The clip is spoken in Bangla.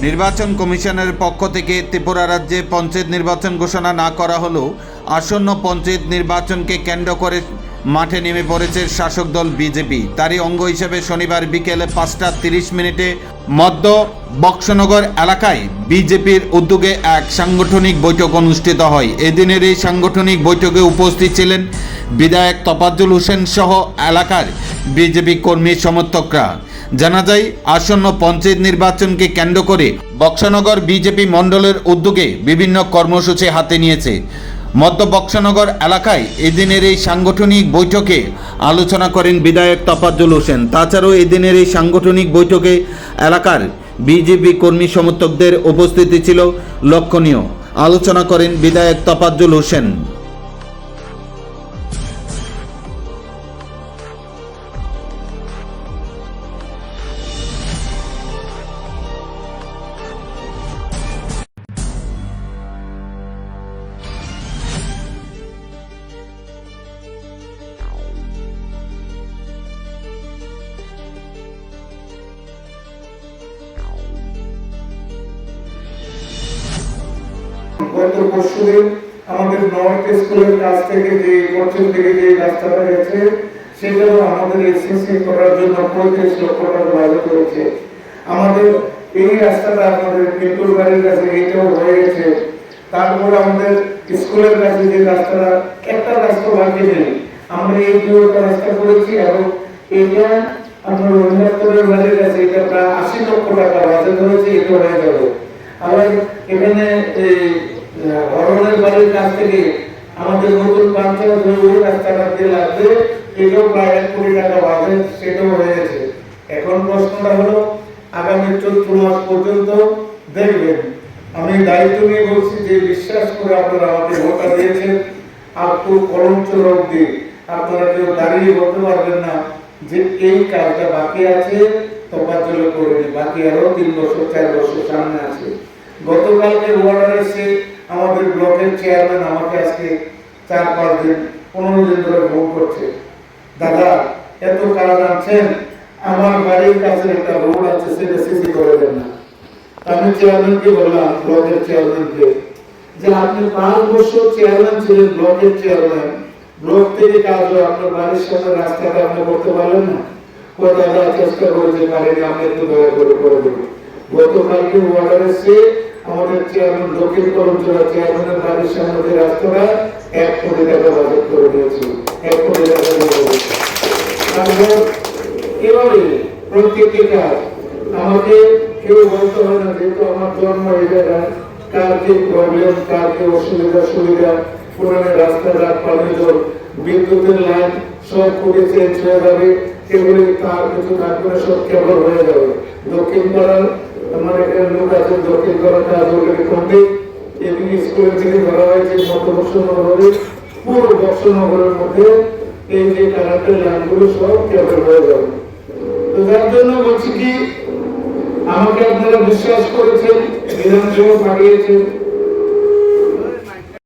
নির্বাচন কমিশনের পক্ষ থেকে ত্রিপুরা রাজ্যে পঞ্চায়েত নির্বাচন ঘোষণা না করা হলেও আসন্ন পঞ্চায়েত নির্বাচনকে কেন্দ্র করে মাঠে নেমে পড়েছে শাসক দল বিজেপি। তারই অঙ্গ হিসেবে শনিবার বিকেলে পাঁচটা তিরিশ মিনিটে মধ্য বক্সনগর এলাকায় বিজেপির উদ্যোগে এক সাংগঠনিক বৈঠক অনুষ্ঠিত হয়। এদিনের এই সাংগঠনিক বৈঠকে উপস্থিত ছিলেন বিধায়ক তফাজ্জুল হোসেন সহ এলাকার বিজেপি কর্মী সমর্থকরা। জানা যায়, আসন্ন পঞ্চায়েত নির্বাচনকে কেন্দ্র করে বক্সনগর বিজেপি মণ্ডলের উদ্যোগে বিভিন্ন কর্মসূচি হাতে নিয়েছে। মধ্য বক্সনগর এলাকায় এদিনের এই সাংগঠনিক বৈঠকে আলোচনা করেন বিধায়ক তফাজ্জুল হোসেন। তাছাড়াও এদিনের এই সাংগঠনিক বৈঠকে এলাকার বিজেপি কর্মী সমর্থকদের উপস্থিতি ছিল লক্ষণীয়। আলোচনা করেন বিধায়ক তফাজ্জুল হোসেন। পরশুদিন আমাদের নর্থ স্কুলের কাছ থেকে যে পশ্চিম থেকে যে রাস্তাটা গেছে, সেটাও আমাদের এসএসসি করার জন্য পঁয়ত্রিশ লক্ষ টাকা বাজেট হয়েছে আমাদের এই রাস্তাটা আমাদের পিন্টুর বাড়ির কাছে এইটাও হয়ে গেছে। তারপর আমাদের স্কুলের কাছে যে রাস্তাটা, একটা রাস্তা বাকি নেই। আমরা এই দুটো রাস্তা করেছি এবং এটা আপনার রবীন্দ্রনাথের বাড়ির কাছে এটা প্রায় আশি লক্ষ টাকা বাজেট হয়েছে এটা হয়ে যাবে। আবার এখানে অরণের বাড়ির কাছ থেকে আমাদের নতুন হয়ে রাস্তাটা দিয়ে লাগবে, এটাও প্রায় এক কোটি টাকা বাজেট, সেটাও হয়ে গেছে। এখন প্রশ্নটা হলো, আগামী চৈত্র মাস পর্যন্ত দেখবেন। আমি দায়িত্ব নিয়ে বলছি যে বিশ্বাস করে আপনারা আমাকে ভোটটা দিয়েছেন, আর তো কলমচর অব্দি আপনারা কেউ দাঁড়িয়ে বলতে পারবেন না যে এই কাজটা বাকি আছে তফাৎ জলে করেনি বাকি আরও তিন বছর, চার বছর সামনে আছে। গতকালকে ওয়ার্ডার এসে আমাদের ব্লকের চেয়ারম্যান আমাকে আজকে চার পাঁচ দিন, পনেরো দিন ধরে ফোন করছে। দাদা, এত কাজ আনছেন আমার বাড়ির কাছে একটা রোড আছে, সেটা সিসি করে দেন না। আমি চেয়ারম্যানকে বললাম, ব্লকের চেয়ারম্যানকে, যে আপনি পাঁচ বছর চেয়ারম্যান ছিলেন, ব্লকের চেয়ারম্যান, ব্লক থেকে কাজ হয় আপনার বাড়ির সামনে রাস্তাটা আপনি করতে পারলেন না? কোথাও আমরা চেষ্টা করেছে, পারেনি, আপনি একটু দয়া করে করে দেবো গতকালকে ওয়ার্ডার এসে আমাদের চেয়ারম্যান দক্ষিণ করমচলা চেয়ারম্যানের বাড়ির সামনে রাস্তাটা এক কোটি টাকা বাজেট করে দিয়েছি। এক কোটি টাকা তারপর এভাবে প্রত্যেকটি কাজ আমাকে কেউ বলতে হয় না, যেহেতু আমার জন্ম এই জায়গায়। কার কি প্রবলেম কার কি অসুবিধা, সুবিধা। পুরানো রাস্তাঘাট পানি জল, বিদ্যুতের লাইন সব চেঞ্জ হয়ে যাবে। এগুলি তার কিছু সব কেবল হয়ে যাবে। দক্ষিণ পাড়ার এখানে লোক আছে যখন করা কাজ অলরেডি কমপ্লিট এদিকে স্কুলের থেকে ধরা হয়েছে মধ্য বর্ষনগরে পুরো বর্ষনগরের মধ্যে। এই যে কারাতে লাগুলো সব কেবল হয়ে যাবে। তো যার জন্য বলছি কি, আমাকে আপনারা বিশ্বাস করেছেন, বিধানসভা পাঠিয়েছেন।